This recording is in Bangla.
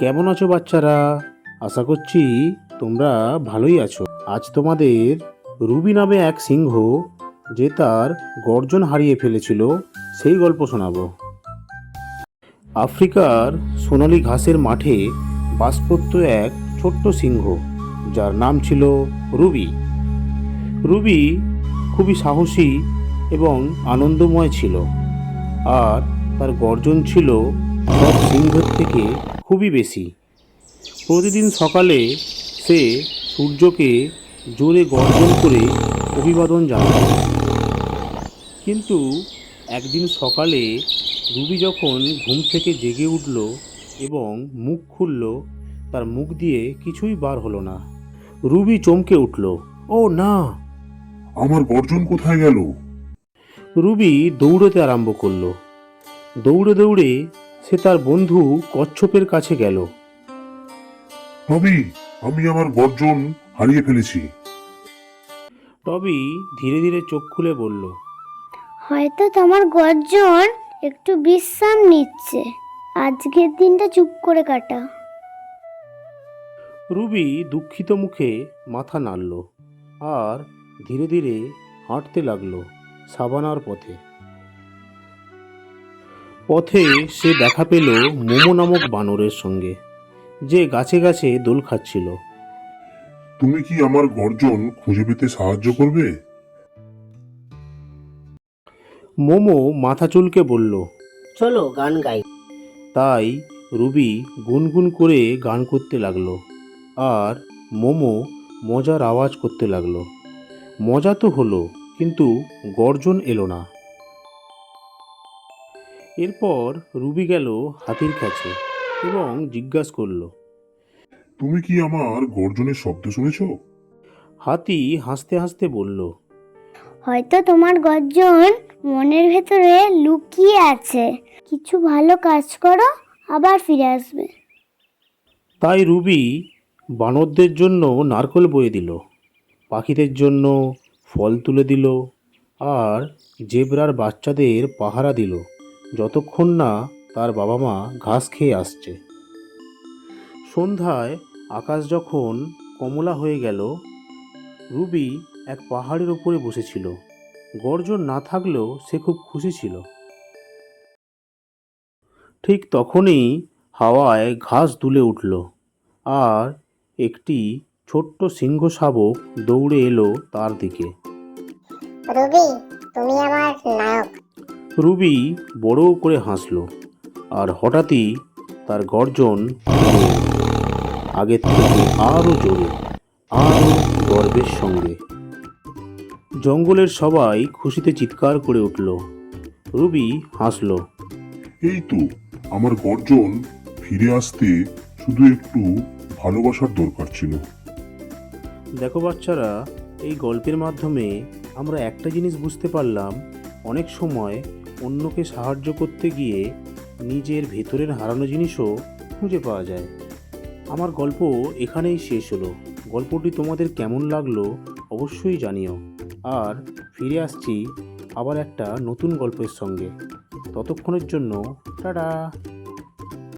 কেমন আছো বাচ্চারা? আশা করছি তোমরা ভালোই আছো। আজ তোমাদের রুবি নামে এক সিংহ যে তার গর্জন হারিয়ে ফেলেছিল, সেই গল্প শোনাবো। আফ্রিকার সোনালি ঘাসের মাঠে বাস করত এক ছোট্ট সিংহ, যার নাম ছিল রুবি। রুবি খুবই সাহসী এবং আনন্দময় ছিল, আর তার গর্জন ছিল সব সিংহের থেকে খুবই বেশি। প্রতিদিন সকালে সে সূর্যকে জোরে গর্জন করে অভিবাদন জানাত কিন্তু একদিন সকালে রুবি যখন ঘুম থেকে জেগে উঠল এবং মুখ খুলল তার মুখ দিয়ে কিছুই বার হলো না। রুবি চমকে উঠল ও না! আমার গর্জন কোথায় গেল? রুবি দৌড়তে আরম্ভ করল। দৌড়ে দৌড়ে সে তার বন্ধু কচ্ছপের কাছে গেল। তবে আমি আমার গর্জন হারিয়ে ফেলেছি। টবি ধীরে ধীরে চোখ খুলে বলল হয়তো তোমার গর্জন একটু বিশ্রাম নিচ্ছে। আজকের দিনটা চুপ করে কাটা। রুবি দুঃখিত মুখে মাথা নাড়ল আর ধীরে ধীরে হাঁটতে লাগল সাবানার পথে। পথে সে দেখা পেল মোমো নামক বানরের সঙ্গে যে গাছে গাছে দোল খাচ্ছিল। তুমি কি আমার গর্জন খুঁজে পেতে সাহায্য করবে? মোমো মাথা চুলকে বলল চলো গান গাই। তাই রুবি গুনগুন করে গান করতে লাগল আর মোমো মজার আওয়াজ করতে লাগল। মজা তো হলো কিন্তু গর্জন এলো না। এরপর রুবি গেল হাতির কাছে এবং জিজ্ঞাসা করল তুমি কি আমার গর্জনের শব্দ শুনেছো? হাতি হাসতে হাসতে বলল হয়তো তোমার গর্জন মনের ভেতরে লুকিয়ে আছে। কিছু ভালো কাজ করো আবার ফিরে আসবে। তাই রুবি বানরদের জন্য নারকল বয়ে দিল পাখিদের জন্য ফল তুলে দিল আর জেব্রার বাচ্চাদের পাহারা দিল। যতক্ষণ না তার বাবা মা ঘাস খেয়ে আসছে। সন্ধ্যায় আকাশ যখন কমলা হয়ে গেল, রুবি এক পাহাড়ের ওপরে বসেছিল। গর্জন না থাকলেও সে খুব খুশি ছিল। ঠিক তখনই হাওয়ায় ঘাস দুলে উঠল আর একটি ছোট্ট সিংহ শাবক দৌড়ে এলো তার দিকে। রবি, তুমি আমার নায়ক। রুবি বড় করে হাসল আর হঠাৎই তার গর্জন। আগের থেকে আরও জোরে আরও গর্বের সঙ্গে। জঙ্গলের সবাই খুশিতে চিৎকার করে উঠল। রুবি হাসল। এই তো আমার গর্জন ফিরে আসতে শুধু একটু ভালোবাসার দরকার ছিল। দেখো বাচ্চারা এই গল্পের মাধ্যমে আমরা একটা জিনিস বুঝতে পারলাম অনেক সময় অন্যকে সাহায্য করতে গিয়ে নিজের ভেতরের হারানো জিনিসও খুঁজে পাওয়া যায়। আমার গল্প এখানেই শেষ হলো। গল্পটি তোমাদের কেমন লাগল অবশ্যই জানিও। আর ফিরে আসছি আবার একটা নতুন গল্পের সঙ্গে। ততক্ষণের জন্য টাটা!